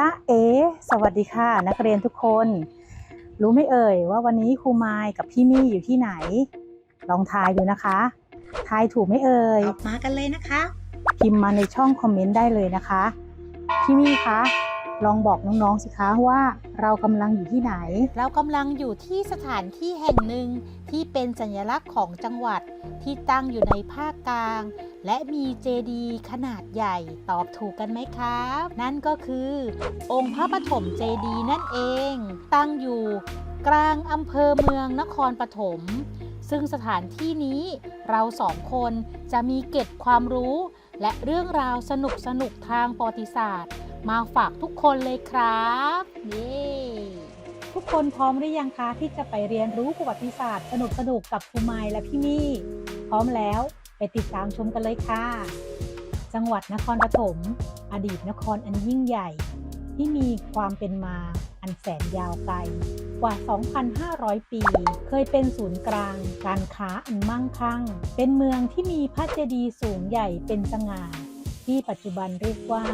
จ้าเอ๋สวัสดีค่ะ นักเรียนทุกคน รู้ไหมเอ่ยว่าวันนี้ครูไมายกับพี่มี่อยู่ที่ไหน ลองทายดูนะคะ ทายถูกไหมเอ่ยออกมากันเลยนะคะ พิมพ์มาในช่องคอมเมนต์ได้เลยนะคะ พี่มี่คะ ลองบอกน้องๆสิคะว่าเรากำลังอยู่ที่ไหน เรากำลังอยู่ที่สถานที่แห่งหนึ่งที่เป็นสัญลักษณ์ของจังหวัดที่ตั้งอยู่ในภาคกลาง และมีเจดีย์ขนาดใหญ่ตอบถูกกันไหมครับ นั่นก็คือ องค์พระปฐมเจดีย์นั่นเอง ตั้งอยู่กลางอำเภอเมืองนครปฐมซึ่งสถานที่นี้เราสองคนจะมีเก็บความรู้ และเรื่องราวสนุกสนุกทางประวัติศาสตร์ มาฝากทุกคนเลยครับเย้ทุกคนพร้อมหรือยังคะที่จะไปเรียนรู้ประวัติศาสตร์ สนุกๆกับครูไมายและพี่มี่ พร้อมแล้วไปติดตามชมกันเลยค่ะ จังหวัดนครปฐมอดีตนครอันยิ่งใหญ่ ที่มีความเป็นมาอันแสนยาวไกลกว่า 2,500 ปี เคยเป็นศูนย์กลาง การค้าอันมั่งคั่ง เป็นเมืองที่มีพระเจดีย์สูงใหญ่เป็นสง่า ที่ปัจจุบันเรียกว่า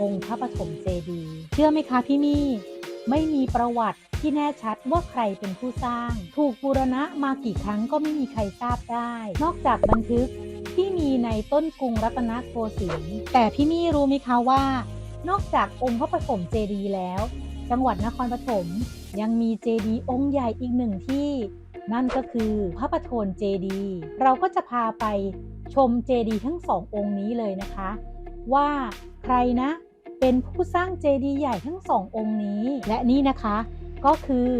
องค์พระปฐมเจดีย์เชื่อไหมคะพี่มี่ไม่มีประวัติที่แน่ชัดว่าใครเป็นผู้สร้าง ถูกบูรณะมากี่ครั้งก็ไม่มีใครทราบได้ นอกจากบันทึกที่มีในต้นกรุงรัตนโกสินทร์แต่พี่มี่รู้ไหมคะว่า นอกจากองค์พระปฐมเจดีย์แล้ว จังหวัดนครปฐมยังมีเจดีย์องค์ใหญ่อีกหนึ่งที่ นั่นก็คือพระประโทนเจดีย์เราก็จะพาไปชมเจดีย์ทั้งสององค์นี้เลยนะคะ ว่าใครนะ เป็นผู้สร้างเจดีย์ใหญ่ทั้งสององค์นี้ และนี่นะคะก็คือ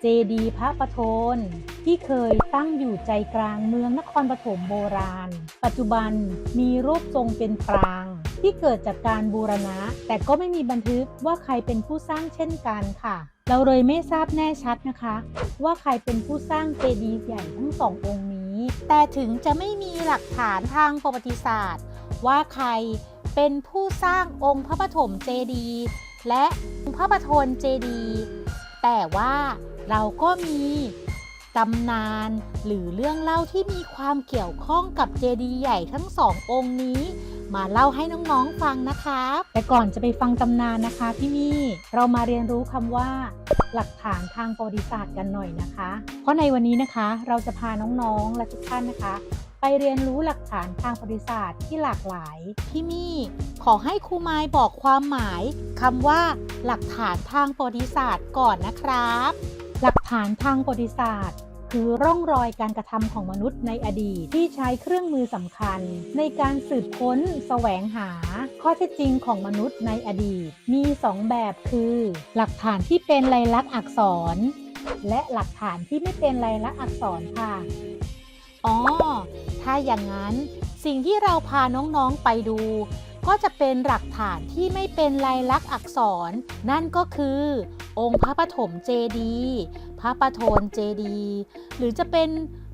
เจดีย์พระประโทนที่เคยตั้งอยู่ใจกลางเมืองนครปฐมโบราณ ปัจจุบันมีรูปทรงเป็นปราง ที่เกิดจากการบูรณะ แต่ก็ไม่มีบันทึกว่าใครเป็นผู้สร้างเช่นกันค่ะ เราเลยไม่ทราบแน่ชัดนะคะ ว่าใครเป็นผู้สร้างเจดีย์ใหญ่ทั้งสององค์นี้ แต่ถึงจะไม่มีหลักฐานทางประวัติศาสตร์ ว่าใคร เป็นผู้สร้างองค์พระปฐมเจดีย์และองค์พระปฐนเจดีย์แต่ว่าเราก็มีตำนานหรือเรื่องเล่าที่มีความเกี่ยวข้องกับเจดีย์ใหญ่ทั้งสององค์นี้ มาเล่าให้น้องๆฟังนะครับแต่ก่อนจะไปฟังตำนานนะคะพี่มี่เรามาเรียนรู้คำว่า หลักฐานทางประวัติศาสตร์กันหน่อยนะคะ เพราะในวันนี้นะคะเราจะพาน้องๆและทุกท่านนะคะ ไปเรียนรู้หลักฐานทางประวัติศาสตร์ที่หลากหลายพี่มี่ขอให้ครูไม้บอกความหมายคำว่า หลักฐานทางประวัติศาสตร์ก่อนนะครับ หลักฐานทางประวัติศาสตร์คือร่องรอยการกระทำของมนุษย์ในอดีตที่ใช้เครื่องมือสำคัญ ในการสืบค้นแสวงหา ข้อเท็จจริงของมนุษย์ในอดีต มี 2 แบบคือ หลักฐานที่เป็นลายลักษณ์อักษร และหลักฐานที่ไม่เป็นลายลักษณ์อักษรค่ะ อ๋อ ถ้าอย่างนั้นสิ่งที่เราพาน้องๆไปดู ก็จะเป็นหลักฐานที่ไม่เป็นลายลักษณ์อักษร นั่นก็คือ องค์พระปฐมเจดีพระประโทนเจดีหรือจะเป็น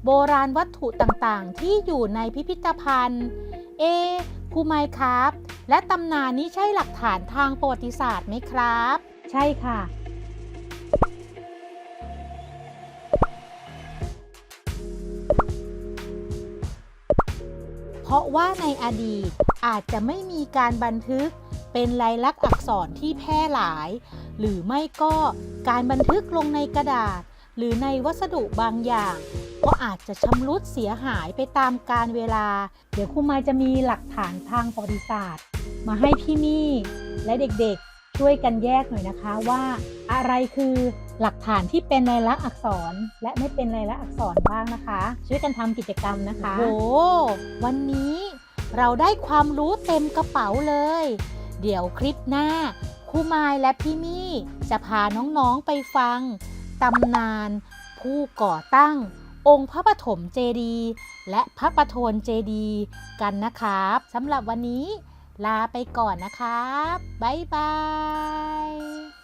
โบราณวัตถุต่างๆ ที่อยู่ในพิพิธภัณฑ์ เอครูไมค์ครับ และตำนานนี้ใช่หลักฐานทางประวัติศาสตร์ไหมครับ ใช่ค่ะ เพราะว่าในอดีตอาจจะไม่มีการบันทึกเป็นลายลักษณ์อักษรที่แพร่หลาย หรือไม่ก็การบันทึกลงในกระดาษ หรือในวัสดุบางอย่าง ก็อาจจะชำรุดเสียหายไปตามกาลเวลา เดี๋ยวครูมาจะมีหลักฐานทางประวัติศาสตร์ มาให้พี่มี่และเด็กๆช่วยกันแยกหน่อยนะคะว่า อะไรคือ หลักฐานที่เป็นลายลักษณ์อักษร และไม่เป็นลายลักษณ์อักษรบ้างนะคะ ช่วยกันทำกิจกรรมนะคะโอ้วันนี้เราได้ความรู้เต็มกระเป๋าเลย เดี๋ยวคลิปหน้าครูไมายและพี่มี่จะพาน้องๆไปฟังตำนาน ผู้ก่อตั้ง องค์พระปฐมเจดีย์และพระประโทนเจดีย์กันนะครับสำหรับวันนี้ลาไปก่อนนะครับ บ๊ายบาย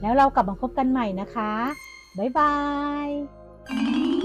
แล้วเรากลับมาพบกันใหม่นะคะ บ๊ายบาย